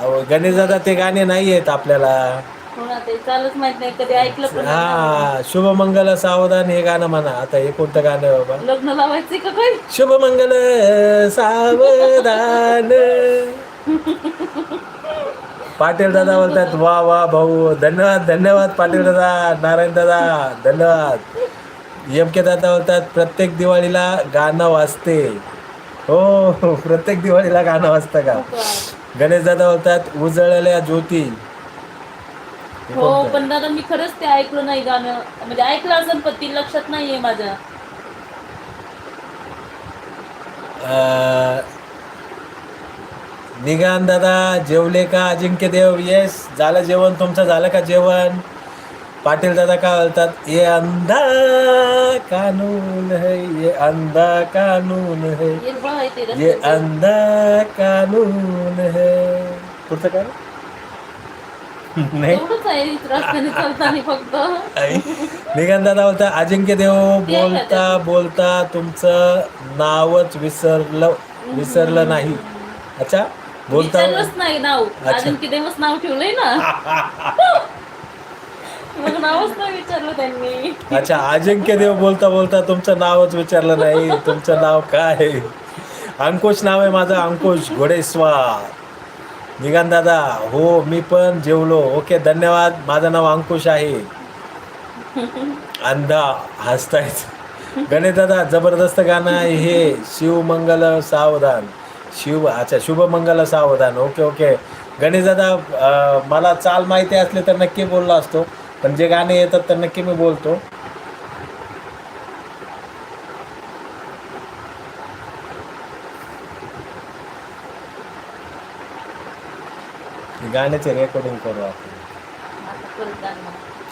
अहो, गणेश दादा ते गाणे नाही आहेत आपल्याला. हो ना ते चालूच माहीत नाही कधी ऐकलं पण नाही. हा शुभमंगल सावधान हे गाणं म्हणा. आता हे कोणतं गाणं आहे बाबा? लग्न लावायचे का काही? शुभमंगल सावधान. पाटील दादा बोलतात वा वा भाऊ धन्यवाद धन्यवाद पाटील दादा नारायण दादा धन्यवाद. एम के दादा बोलतात प्रत्येक दिवाळीला गाणं वाजते. हो हो, प्रत्येक दिवाळीला गाणं वाजतं का? गणेश दादा बोलतात उजळल्या ज्योती. हे? पण दादा मी खरंच ते ऐकलं नाही गाणं. म्हणजे ऐकलं असेल पण ती लक्षात नाहीये माझ्या. अं, निघान दादा जेवले का अजिंक्य देव येस झालं जेवण तुमचं झालं का जेवण? पाटील दादा काय बोलतात? ये अंधा कानून है ये अंधा कानून है ये. अंधा कानून है. पुढचं काय? नाही. बोलता अजिंक्य देव बोलता बोलता तुमचं नावच विसरलं विसरलं नाही. अच्छा बोलता नाही नाव. किती दिवस नाव ठेवलंय ना. मग नावच नाही विचारलं त्यांनी. अच्छा अजिंक्य देव बोलता बोलता तुमचं नावच विचारलं नाही. तुमचं नाव काय? आहे? अंकुश नाव आहे माझं अंकुश घोडेस्वार. निघान दादा हो मी पण जेवलो. ओके धन्यवाद. माझं नाव अंकुश आहे. अंधा हसतायच गणेश दादा जबरदस्त गाणं आहे हे. शिवमंगल सावधान. शिव अच्छा शुभमंगल सावधान. Okay okay. गणेश दादा अं, मला चाल माहिती असले तर नक्की बोललो असतो. पण जे गाणे येतात तर नक्की मी बोलतो. गाण्याचे रेकॉर्डिंग करू आपण.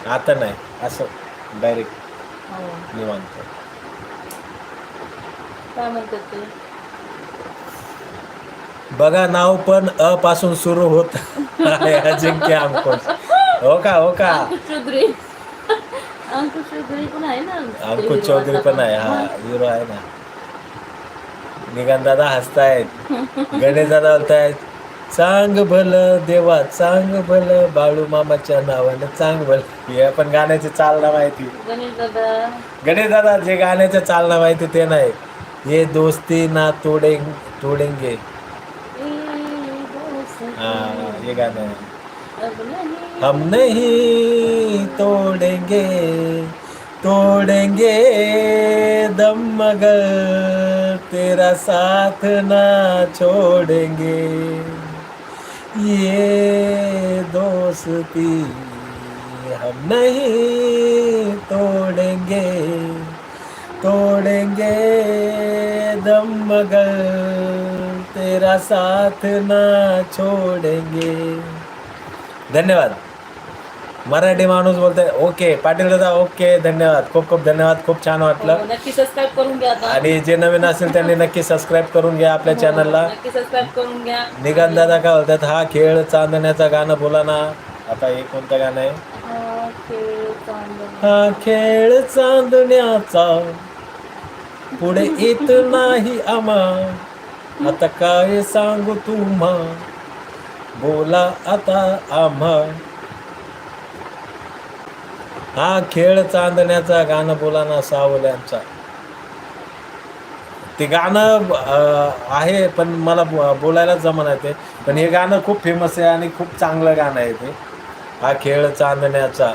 आता नाही असं डायरेक्ट हो. निवांत. काय म्हणतात ते? बघा नाव पण अ पासून सुरू होत अजिंक्य अंकुश हो का हो का? अंकुश चौधरी अंकुश चौधरी पण आहे ना? अंकुश चौधरी पण आहे हा हिरो आहे ना. निघान दादा हसतायत. गणेश दादा बोलतायत चांग भलं देवा चांग भलं बाळू मामाच्या नावानं चांग भलं. हे पण गाण्याची चालना माहिती. गणेश दादा जे गाण्याचं चालना माहिती ते नाही. ये दोस्ती ना तोडे तोडेंगे. हा हे गाणं हम नहीं तोड़ेंगे तोड़ेंगे दम मगर तेरा साथ ना छोड़ेंगे। ये दोस्ती हम नहीं तोड़ेंगे तोड़ेंगे दम मगर तेरा साथ ना छोड़ेंगे। धन्यवाद. मराठी माणूस बोलतोय ओके पाटील दादा ओके धन्यवाद. खूप खूप धन्यवाद. खूप छान वाटलं. हो, नक्की सबस्क्राईब करून घ्या आता. आणि जे नवीन असेल त्यांनी नक्की सबस्क्राईब करून घ्या आपल्या चॅनलला नक्की सबस्क्राईब करून घ्या. निघान दादा काय बोलतात हा खेळ चांदण्याचा गाणं बोला ना. आता हे कोणतं गाणं आहे? हा खेळ. हा खेळ चांदण्याचा. पुढे येत नाही आम्हा. आता काय सांगू तुम्हा? बोला आता आम्हा. हा खेळ चांदण्याचा गाणं बोला ना सावल्यांचा. ते गाणं आहे पण मला बोलायलाच बोलायला जमणार ते. पण हे गाणं खूप फेमस आहे आणि खूप चांगलं गाणं आहे ते. हा खेळ चांदण्याचा.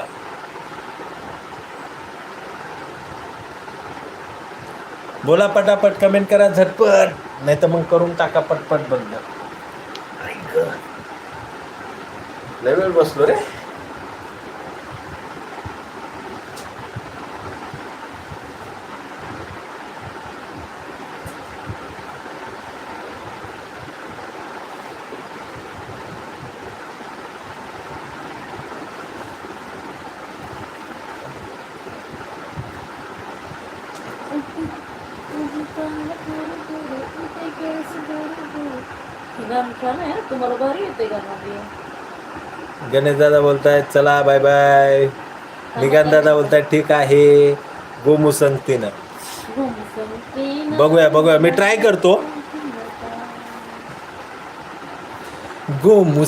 बोला पटापट कमेंट करा झटपट. नाही तर मग करून टाका पटपट बंद. ऐक. लय वेळ बसलो रे. गाणं छान आहे तुम्हाला भारी येते गाणं गणेश दादा बोलतायत चला बाय बाय दादा बोलतायत ठीक आहे. गोमू संगतीनं बघूया बघूया. मी ट्राय करतो. गोमू